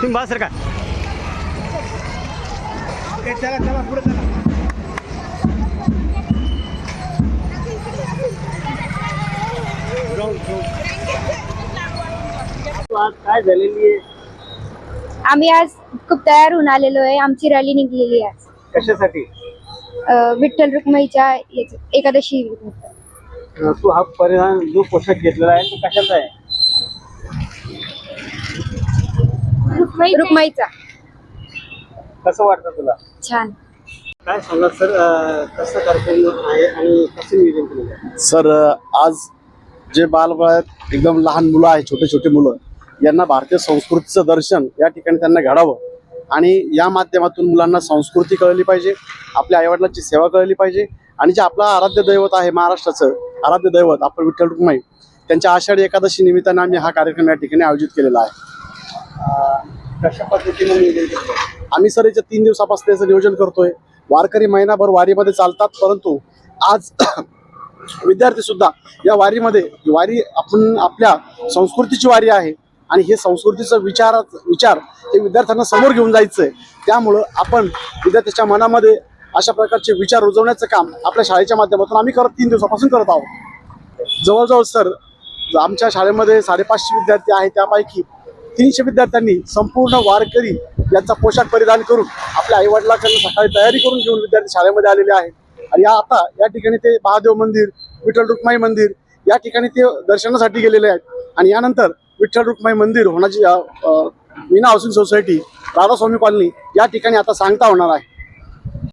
तुम्ही बा सर का चला चला पुढे चला. आज काय झालेली आहे आम्ही आज खूप तयार होऊन आलेलो आहे. आमची रॅली निघलेली आहे आज. कशासाठी? अं, विठ्ठल रुक्माईच्या याच- एकादशी अं, तू हा परिधान जो पोशाख घेतलेला आहे तो कशाचा आहे? रुक्माईचा. कसं वाटतं तुला? छान. काय सांगा सर अं, कसं कार्यक्रम आहे आणि कसं नियोजन केलेलं आहे? सर आज जे बालवयात एकदम लहान मुलं आहेत छोटे छोटे मुलं यांना भारतीय संस्कृतीचं दर्शन या ठिकाणी त्यांना घडावं आणि या माध्यमातून मुलांना संस्कृती कळली पाहिजे आपल्या आईवडिलांची सेवा कळली पाहिजे आणि जे आपलं आराध्य दैवत आहे महाराष्ट्राचं आराध्य दैवत आपण विठ्ठल रुक्माई त्यांच्या आषाढी एकादशी निमित्ताने आम्ही हा कार्यक्रम या ठिकाणी आयोजित केलेला आहे. कशा पद्धतीने नियोजन आम्ही सर याच्या तीन दिवसापासून याचं नियोजन करतोय. वारकरी महिनाभर वारीमध्ये चालतात परंतु आज विद्यार्थी सुद्धा या वारीमध्ये ही वारी आपण आपल्या संस्कृतीची वारी आहे आणि हे संस्कृतीचं विचार विचार हे विद्यार्थ्यांना समोर घेऊन जायचं आहे त्यामुळं आपण विद्यार्थ्याच्या मनामध्ये अशा प्रकारचे विचार रुजवण्याचं काम आपल्या शाळेच्या माध्यमातून आम्ही करत तीन दिवसापासून करत आहोत. जवळजवळ सर आमच्या शाळेमध्ये साडेपाचशे विद्यार्थी आहेत त्यापैकी तीनशे विद्यार्थ्यांनी संपूर्ण वारकरी यांचा पोशाख परिधान करून आपल्या आईवडिलांकडून सकाळी तयारी करून घेऊन विद्यार्थी शाळेमध्ये आलेले आहेत. आणि या आता या ठिकाणी ते महादेव मंदिर विठ्ठल रुक्माई मंदिर या ठिकाणी ते दर्शनासाठी गेलेले आहेत. आणि यानंतर विठ्ठल रुक्माई मंदिर होण्याची Meena housing society Radhaswami colony या ठिकाणी आता सांगता होणार आहे.